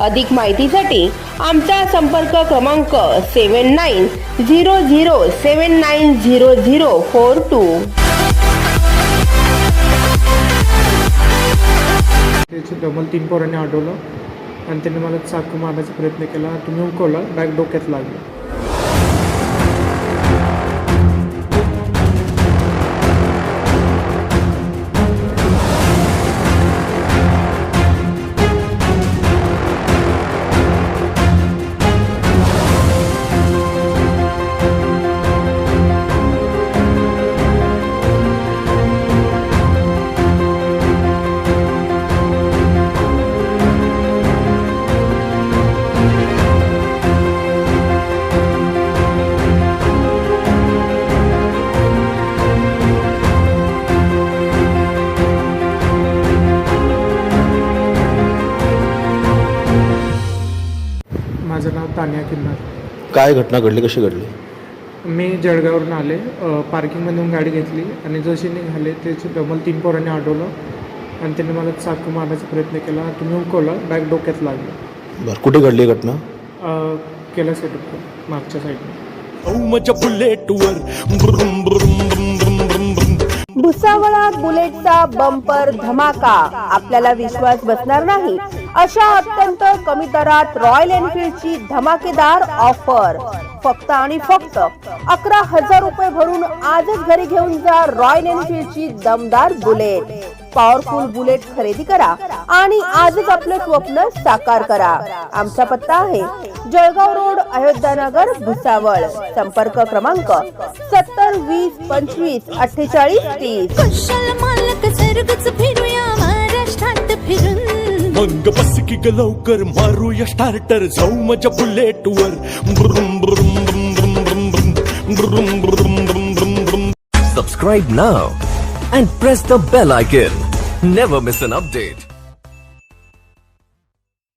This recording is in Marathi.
अधिक माहितीसाठी आमचा संपर्क क्रमांक seven nine zero zero seven nine zero zero four two. त्याचे डबल तीन पोरांनी अडवलं आणि त्यांनी मला चाकू मारण्याचा प्रयत्न केला. तुम्ही उकवलं बॅग डोक्यात लागलं. तान्या किन्नार काय घटना घडली? कशी घडली? मी जळगाववरून आले. अ, पार्किंगमधून गाडी घेतली आणि जशी निघाले त्याचे डबल तीन पोरांनी अडवलं आणि त्यांनी मला चाकू मारण्याचा प्रयत्न केला. तुम्ही उकवलं बॅग डोक्यात लागलं. बरं कुठे घडली ही घटना? अ, केलं सेटअप मागच्या साईडने औमच्या बुलेटवर ब्रुम ब्रुम ब्रुम ब्रुम ब्रुम ब्रुम. भुसावळात बुलेटचा बंपर धमाका. आपल्याला विश्वास बसणार नाही. अशा अत्यंत कमी दरात रॉयल एनफिल्डची धमाकेदार ऑफर फक्त आणि फक्त अकरा हजार रुपये भरून आजच घरी घेऊन जा रॉयल एनफिल्डची दमदार बुलेट. पॉवरफुल बुलेट खरेदी करा आणि आजच आपलं स्वप्न साकार करा. आमचा पत्ता आहे जळगाव रोड अयोध्यानगर भुसावळ. संपर्क क्रमांक सत्तर वीस पंचवीस अठ्ठेचाळीस तीस. अंग बस की ग लवकर मारूया स्टार्टर जाऊ माझ्या बुलेट वर subscribe now and press the bell icon never miss an update